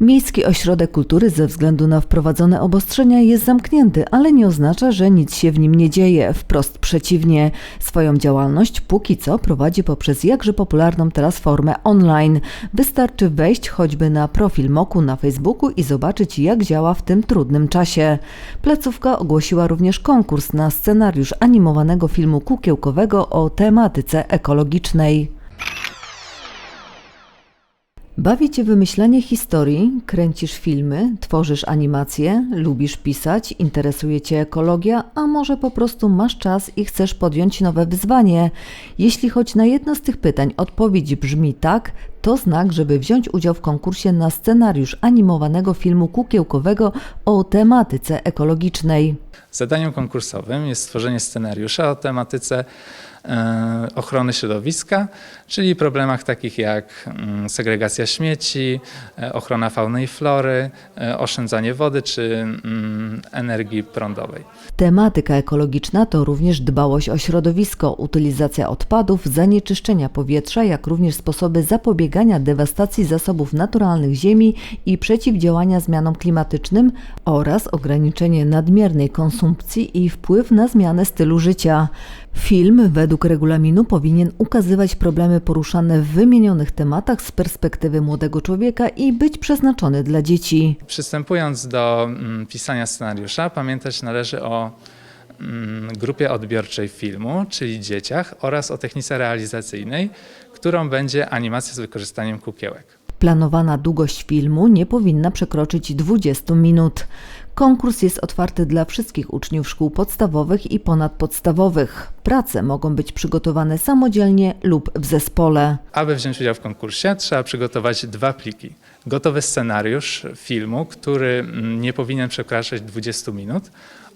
Miejski Ośrodek Kultury ze względu na wprowadzone obostrzenia jest zamknięty, ale nie oznacza, że nic się w nim nie dzieje. Wprost przeciwnie. Swoją działalność póki co prowadzi poprzez jakże popularną teraz formę online. Wystarczy wejść choćby na profil Moku na Facebooku i zobaczyć jak działa w tym trudnym czasie. Placówka ogłosiła również konkurs na scenariusz animowanego filmu kukiełkowego o tematyce ekologicznej. Bawi Cię wymyślanie historii, kręcisz filmy, tworzysz animacje, lubisz pisać, interesuje Cię ekologia, a może po prostu masz czas i chcesz podjąć nowe wyzwanie? Jeśli choć na jedno z tych pytań odpowiedź brzmi tak, to znak, żeby wziąć udział w konkursie na scenariusz animowanego filmu kukiełkowego o tematyce ekologicznej. Zadaniem konkursowym jest stworzenie scenariusza o tematyce ochrony środowiska, czyli problemach takich jak mm, segregacja śmieci, e, ochrona fauny i flory, e, oszczędzanie wody czy mm, energii prądowej. Tematyka ekologiczna to również dbałość o środowisko, utylizacja odpadów, zanieczyszczenia powietrza, jak również sposoby zapobiegania dewastacji zasobów naturalnych ziemi i przeciwdziałania zmianom klimatycznym oraz ograniczenie nadmiernej konsumpcji i wpływ na zmianę stylu życia. Film według regulaminu powinien ukazywać problemy poruszane w wymienionych tematach z perspektywy młodego człowieka i być przeznaczony dla dzieci. Przystępując do mm, pisania scenariusza, pamiętać należy o mm, grupie odbiorczej filmu, czyli dzieciach, oraz o technice realizacyjnej, którą będzie animacja z wykorzystaniem kukiełek. Planowana długość filmu nie powinna przekroczyć 20 minut. Konkurs jest otwarty dla wszystkich uczniów szkół podstawowych i ponadpodstawowych. Prace mogą być przygotowane samodzielnie lub w zespole. Aby wziąć udział w konkursie, trzeba przygotować dwa pliki. Gotowy scenariusz filmu, który mm, nie powinien przekraczać 20 minut,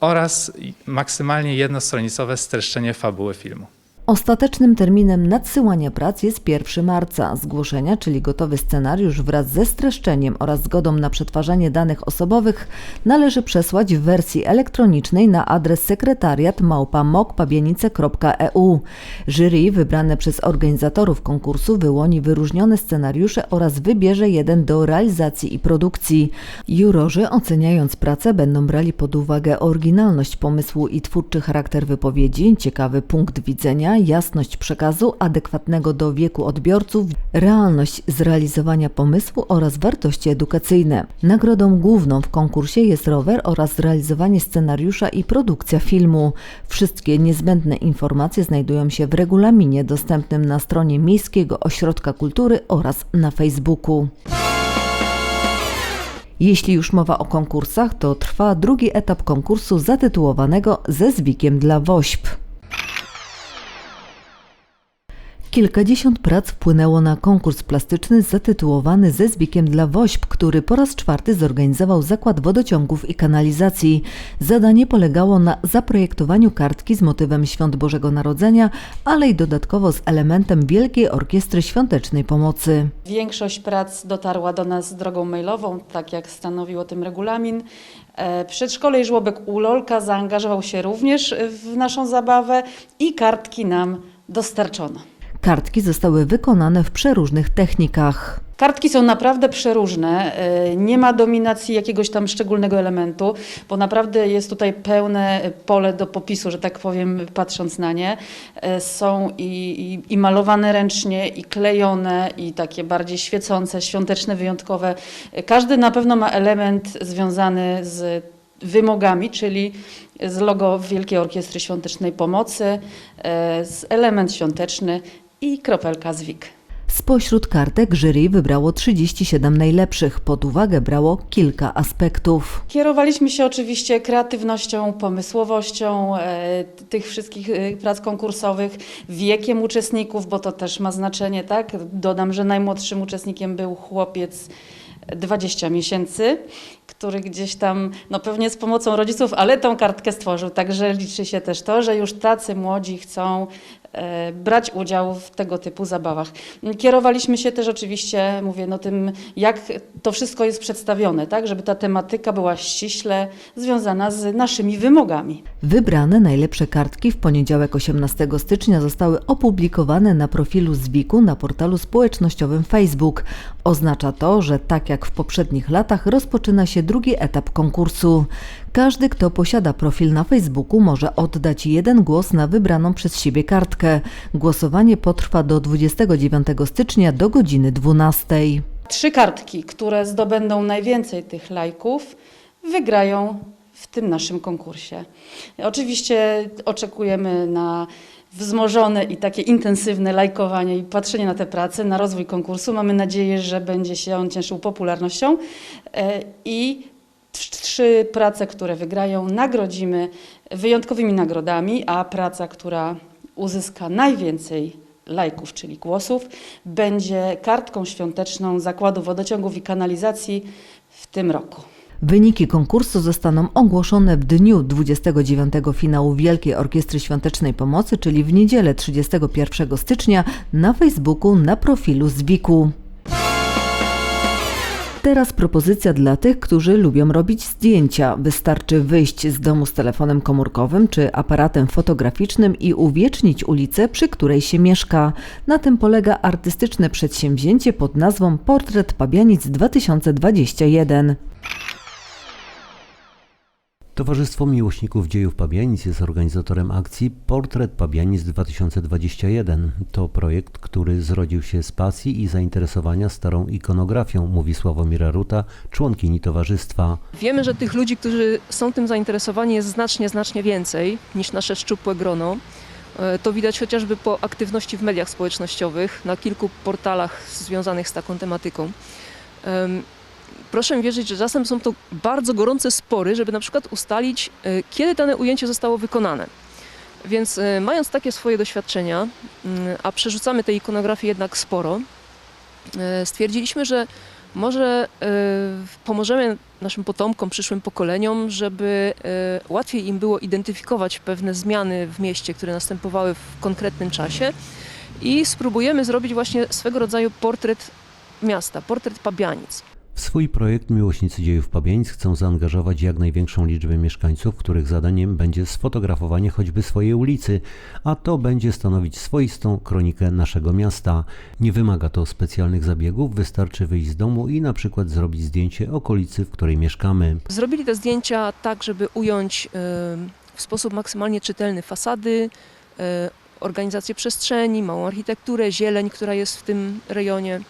oraz maksymalnie jednostronicowe streszczenie fabuły filmu. Ostatecznym terminem nadsyłania prac jest 1 marca. Zgłoszenia, czyli gotowy scenariusz wraz ze streszczeniem oraz zgodą na przetwarzanie danych osobowych należy przesłać w wersji elektronicznej na adres sekretariat małpa.mokpabianice.eu. Jury wybrane przez organizatorów konkursu wyłoni wyróżnione scenariusze oraz wybierze jeden do realizacji i produkcji. Jurorzy oceniając pracę będą brali pod uwagę oryginalność pomysłu i twórczy charakter wypowiedzi, ciekawy punkt widzenia, jasność przekazu adekwatnego do wieku odbiorców, realność zrealizowania pomysłu oraz wartości edukacyjne. Nagrodą główną w konkursie jest rower oraz zrealizowanie scenariusza i produkcja filmu. Wszystkie niezbędne informacje znajdują się w regulaminie dostępnym na stronie Miejskiego Ośrodka Kultury oraz na Facebooku. Jeśli już mowa o konkursach, to trwa drugi etap konkursu zatytułowanego Ze zwikiem dla WOŚP. Kilkadziesiąt prac wpłynęło na konkurs plastyczny zatytułowany Ze zbikiem dla WOŚP, który po raz czwarty zorganizował Zakład Wodociągów i Kanalizacji. Zadanie polegało na zaprojektowaniu kartki z motywem Świąt Bożego Narodzenia, ale i dodatkowo z elementem Wielkiej Orkiestry Świątecznej Pomocy. Większość prac dotarła do nas drogą mailową, tak jak stanowił o tym regulamin. E, Przedszkole i żłobek Ulolka zaangażował się również w naszą zabawę i kartki nam dostarczono. Kartki zostały wykonane w przeróżnych technikach. Kartki są naprawdę przeróżne, e, nie ma dominacji jakiegoś tam szczególnego elementu, bo naprawdę jest tutaj pełne pole do popisu, że tak powiem, patrząc na nie. E, Są i, i, i malowane ręcznie, i klejone, i takie bardziej świecące, świąteczne, wyjątkowe. E, Każdy na pewno ma element związany z wymogami, czyli z logo Wielkiej Orkiestry Świątecznej Pomocy, z element świąteczny i kropelka z WIK. Spośród kartek jury wybrało 37 najlepszych. Pod uwagę brało kilka aspektów. Kierowaliśmy się oczywiście kreatywnością, pomysłowością e, tych wszystkich e, prac konkursowych, wiekiem uczestników, bo to też ma znaczenie, tak? Dodam, że najmłodszym uczestnikiem był chłopiec 20 miesięcy, który gdzieś tam, no pewnie z pomocą rodziców, ale tą kartkę stworzył. Także liczy się też to, że już tacy młodzi chcą e, brać udział w tego typu zabawach. Kierowaliśmy się też oczywiście, mówię, no tym, jak to wszystko jest przedstawione, tak, żeby ta tematyka była ściśle związana z naszymi wymogami. Wybrane najlepsze kartki w poniedziałek 18 stycznia zostały opublikowane na profilu Zwiku na portalu społecznościowym Facebook. Oznacza to, że tak jak w poprzednich latach rozpoczyna się drugi etap konkursu. Każdy, kto posiada profil na Facebooku, może oddać jeden głos na wybraną przez siebie kartkę. Głosowanie potrwa do 29 stycznia do godziny 12. Trzy kartki, które zdobędą najwięcej tych lajków, wygrają w tym naszym konkursie. Oczywiście oczekujemy na wzmożone i takie intensywne lajkowanie i patrzenie na te prace, na rozwój konkursu. Mamy nadzieję, że będzie się on cieszył popularnością e, i trzy prace, które wygrają, nagrodzimy wyjątkowymi nagrodami, a praca, która uzyska najwięcej lajków, czyli głosów, będzie kartką świąteczną Zakładu Wodociągów i Kanalizacji w tym roku. Wyniki konkursu zostaną ogłoszone w dniu 29 finału Wielkiej Orkiestry Świątecznej Pomocy, czyli w niedzielę 31 stycznia na Facebooku na profilu Zwiku. Teraz propozycja dla tych, którzy lubią robić zdjęcia. Wystarczy wyjść z domu z telefonem komórkowym czy aparatem fotograficznym i uwiecznić ulicę, przy której się mieszka. Na tym polega artystyczne przedsięwzięcie pod nazwą Portret Pabianic 2021. Towarzystwo Miłośników Dziejów Pabianic jest organizatorem akcji Portret Pabianic 2021. To projekt, który zrodził się z pasji i zainteresowania starą ikonografią, mówi Sławomira Ruta, członkini towarzystwa. Wiemy, że tych ludzi, którzy są tym zainteresowani jest znacznie, znacznie więcej niż nasze szczupłe grono. E, To widać chociażby po aktywności w mediach społecznościowych, na kilku portalach związanych z taką tematyką. Proszę mi wierzyć, że czasem są to bardzo gorące spory, żeby na przykład ustalić, e, kiedy dane ujęcie zostało wykonane. Więc e, mając takie swoje doświadczenia, mm, a przerzucamy tej ikonografii jednak sporo, e, stwierdziliśmy, że może pomożemy naszym potomkom, przyszłym pokoleniom, żeby łatwiej im było identyfikować pewne zmiany w mieście, które następowały w konkretnym czasie i spróbujemy zrobić właśnie swego rodzaju portret miasta, portret Pabianic. W swój projekt Miłośnicy Dziejów Pabianic chcą zaangażować jak największą liczbę mieszkańców, których zadaniem będzie sfotografowanie choćby swojej ulicy, a to będzie stanowić swoistą kronikę naszego miasta. Nie wymaga to specjalnych zabiegów, wystarczy wyjść z domu i na przykład zrobić zdjęcie okolicy, w której mieszkamy. Zrobili te zdjęcia tak, żeby ująć e, w sposób maksymalnie czytelny fasady, e, organizację przestrzeni, małą architekturę, zieleń, która jest w tym rejonie.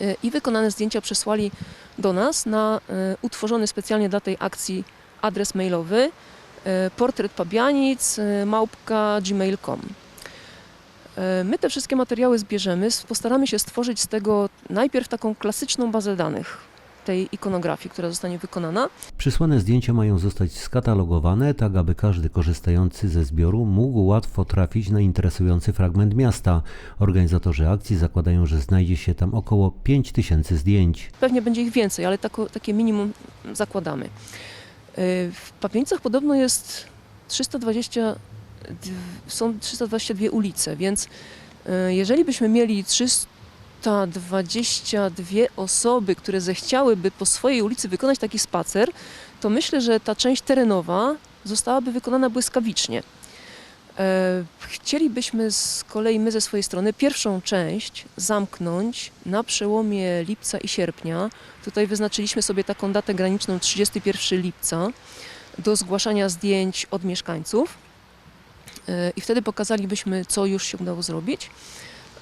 E, I wykonane zdjęcia przesłali do nas na e, utworzony specjalnie dla tej akcji adres mailowy e, portret pabianic małpka gmail.com. My te wszystkie materiały zbierzemy, postaramy się stworzyć z tego najpierw taką klasyczną bazę danych tej ikonografii, która zostanie wykonana. Przysłane zdjęcia mają zostać skatalogowane, tak aby każdy korzystający ze zbioru mógł łatwo trafić na interesujący fragment miasta. Organizatorzy akcji zakładają, że znajdzie się tam około 5000 zdjęć. Pewnie będzie ich więcej, ale tako, takie minimum zakładamy. Yy, W Papienicach podobno jest 320, d- są 322 ulice, więc yy, jeżeli byśmy mieli 322 osoby, które zechciałyby po swojej ulicy wykonać taki spacer, to myślę, że ta część terenowa zostałaby wykonana błyskawicznie. E, Chcielibyśmy z kolei my ze swojej strony pierwszą część zamknąć na przełomie lipca i sierpnia. Tutaj wyznaczyliśmy sobie taką datę graniczną 31 lipca do zgłaszania zdjęć od mieszkańców E, i wtedy pokazalibyśmy, co już się udało zrobić.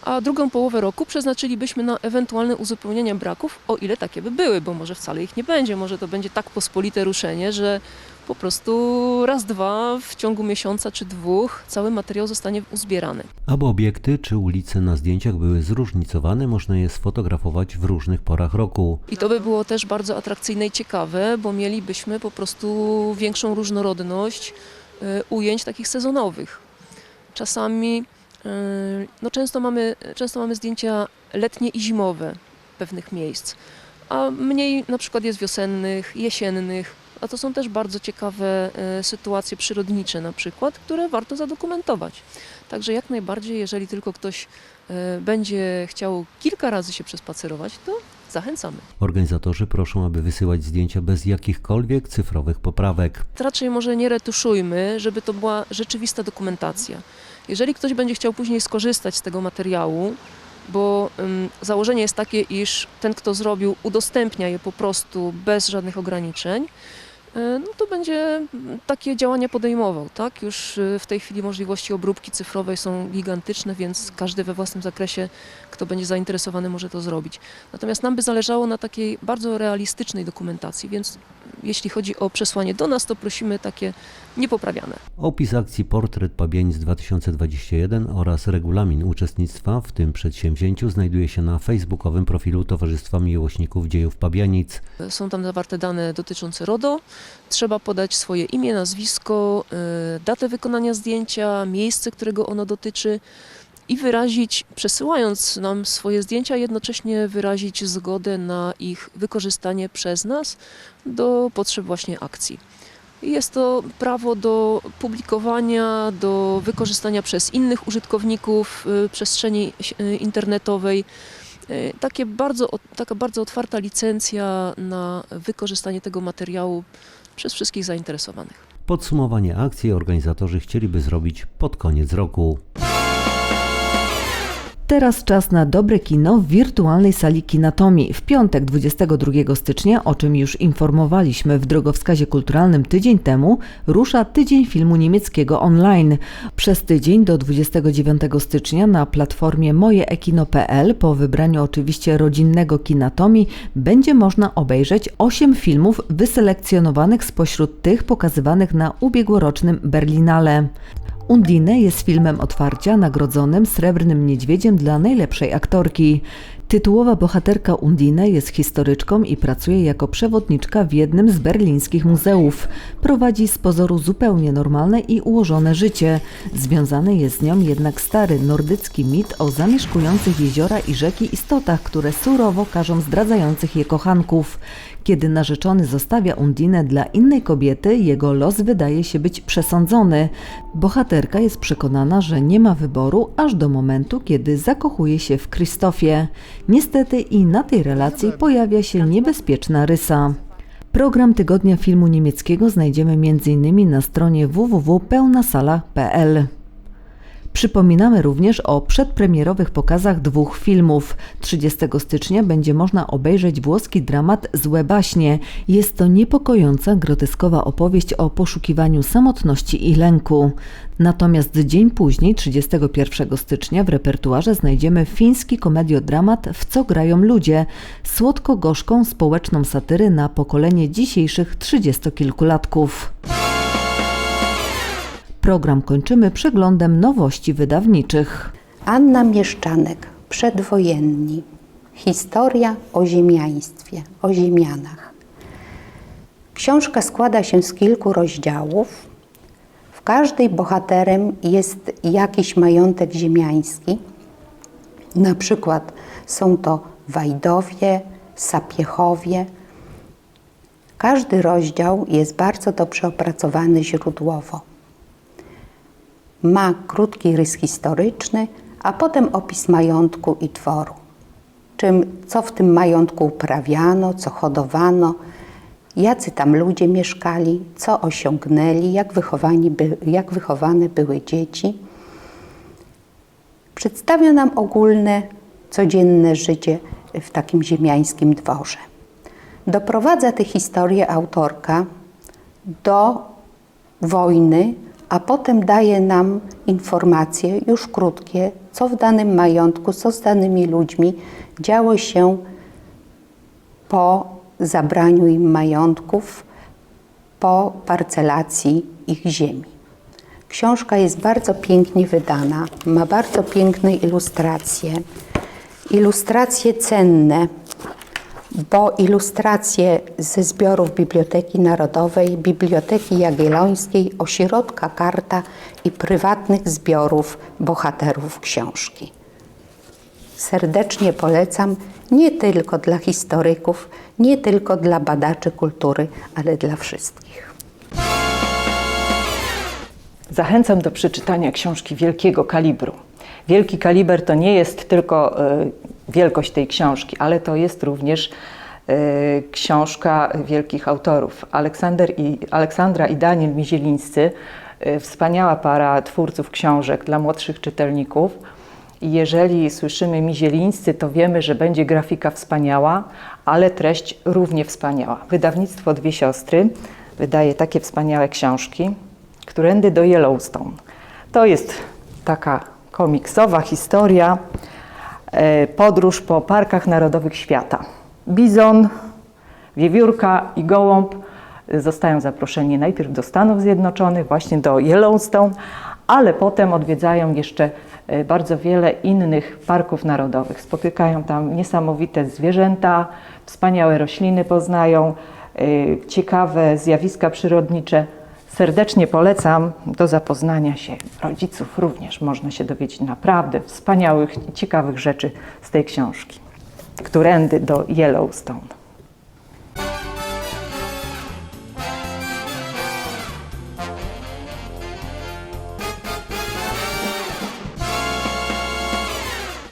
A drugą połowę roku przeznaczylibyśmy na ewentualne uzupełnienie braków, o ile takie by były, bo może wcale ich nie będzie. Może to będzie tak pospolite ruszenie, że po prostu raz, dwa w ciągu miesiąca czy dwóch cały materiał zostanie uzbierany. Aby obiekty czy ulice na zdjęciach były zróżnicowane, można je sfotografować w różnych porach roku. I to by było też bardzo atrakcyjne i ciekawe, bo mielibyśmy po prostu większą różnorodność e, ujęć takich sezonowych. Czasami, no często mamy, często mamy zdjęcia letnie i zimowe pewnych miejsc, a mniej na przykład jest wiosennych, jesiennych. a to są też bardzo ciekawe e, sytuacje przyrodnicze na przykład, które warto zadokumentować. Także jak najbardziej, jeżeli tylko ktoś e, będzie chciał kilka razy się przespacerować, to zachęcamy. Organizatorzy proszą, aby wysyłać zdjęcia bez jakichkolwiek cyfrowych poprawek. raczej może nie retuszujmy, żeby to była rzeczywista dokumentacja. Jeżeli ktoś będzie chciał później skorzystać z tego materiału, bo ym, założenie jest takie, iż ten, kto zrobił, udostępnia je po prostu bez żadnych ograniczeń, no to będzie takie działania podejmował. Tak? Już y, w tej chwili możliwości obróbki cyfrowej są gigantyczne, więc każdy we własnym zakresie, kto będzie zainteresowany, może to zrobić. Natomiast nam by zależało na takiej bardzo realistycznej dokumentacji, więc jeśli chodzi o przesłanie do nas, to prosimy takie niepoprawiane. Opis akcji Portret Pabianic 2021 oraz regulamin uczestnictwa w tym przedsięwzięciu znajduje się na facebookowym profilu Towarzystwa Miłośników Dziejów Pabianic. Są tam zawarte dane dotyczące RODO. Trzeba podać swoje imię, nazwisko, y, datę wykonania zdjęcia, miejsce, którego ono dotyczy i wyrazić, przesyłając nam swoje zdjęcia, jednocześnie wyrazić zgodę na ich wykorzystanie przez nas do potrzeb właśnie akcji. Jest to prawo do publikowania, do wykorzystania przez innych użytkowników y, przestrzeni y, internetowej. Y, Takie bardzo, taka bardzo otwarta licencja na wykorzystanie tego materiału przez wszystkich zainteresowanych. Podsumowanie akcji organizatorzy chcieliby zrobić pod koniec roku. Teraz czas na dobre kino w wirtualnej sali Kinatomii. W piątek 22 stycznia, o czym już informowaliśmy w drogowskazie kulturalnym tydzień temu, rusza Tydzień Filmu Niemieckiego online. Przez tydzień do 29 stycznia na platformie mojeekino.pl po wybraniu oczywiście rodzinnego Kinatomii będzie można obejrzeć 8 filmów wyselekcjonowanych spośród tych pokazywanych na ubiegłorocznym Berlinale. Undine jest filmem otwarcia nagrodzonym Srebrnym Niedźwiedziem dla najlepszej aktorki. Tytułowa bohaterka Undine jest historyczką i pracuje jako przewodniczka w jednym z berlińskich muzeów. Prowadzi z pozoru zupełnie normalne i ułożone życie. Związany jest z nią jednak stary nordycki mit o zamieszkujących jeziora i rzeki istotach, które surowo karzą zdradzających je kochanków. Kiedy narzeczony zostawia Undinę dla innej kobiety, jego los wydaje się być przesądzony. Bohaterka jest przekonana, że nie ma wyboru, aż do momentu, kiedy zakochuje się w Krzysztofie. Niestety i na tej relacji pojawia się niebezpieczna rysa. Program Tygodnia Filmu Niemieckiego znajdziemy m.in. na stronie www.pełnasala.pl. Przypominamy również o przedpremierowych pokazach dwóch filmów. 30 stycznia będzie można obejrzeć włoski dramat Złe baśnie. Jest to niepokojąca, groteskowa opowieść o poszukiwaniu samotności i lęku. Natomiast dzień później, 31 stycznia, w repertuarze znajdziemy fiński komediodramat W co grają ludzie, słodko-gorzką społeczną satyrę na pokolenie dzisiejszych trzydziestokilkulatków. Program kończymy przeglądem nowości wydawniczych. Anna Mieszczanek, przedwojenni. Historia o ziemiaństwie, o ziemianach. Książka składa się z kilku rozdziałów. W każdej bohaterem jest jakiś majątek ziemiański. Na przykład są to Wajdowie, Sapiechowie. Każdy rozdział jest bardzo dobrze opracowany źródłowo ma krótki rys historyczny, a potem opis majątku i dworu. Czym, co w tym majątku uprawiano, co hodowano, jacy tam ludzie mieszkali, co osiągnęli, jak, wychowani by, jak wychowane były dzieci. Przedstawia nam ogólne, codzienne życie w takim ziemiańskim dworze. Doprowadza tę historię autorka do wojny, a potem daje nam informacje już krótkie, co w danym majątku, co z danymi ludźmi działo się po zabraniu im majątków, po parcelacji ich ziemi. Książka jest bardzo pięknie wydana, ma bardzo piękne ilustracje. Ilustracje cenne, bo ilustracje ze zbiorów Biblioteki Narodowej, Biblioteki Jagiellońskiej, Ośrodka Karta i prywatnych zbiorów bohaterów książki. Serdecznie polecam nie tylko dla historyków, nie tylko dla badaczy kultury, ale dla wszystkich. Zachęcam do przeczytania książki wielkiego kalibru. Wielki kaliber to nie jest tylko e, wielkość tej książki, ale to jest również e, książka wielkich autorów. Aleksander i, Aleksandra i Daniel Mizielińscy, e, wspaniała para twórców książek dla młodszych czytelników. I jeżeli słyszymy Mizielińscy, to wiemy, że będzie grafika wspaniała, ale treść równie wspaniała. Wydawnictwo Dwie Siostry wydaje takie wspaniałe książki. Którędy do Yellowstone. To jest taka komiksowa historia, podróż po parkach narodowych świata. Bizon, wiewiórka i gołąb zostają zaproszeni najpierw do Stanów Zjednoczonych, właśnie do Yellowstone, ale potem odwiedzają jeszcze e, bardzo wiele innych parków narodowych. Spotykają tam niesamowite zwierzęta, wspaniałe rośliny poznają, e, ciekawe zjawiska przyrodnicze. Serdecznie polecam do zapoznania się. Rodziców również można się dowiedzieć naprawdę wspaniałych i ciekawych rzeczy z tej książki. Którędy do Yellowstone.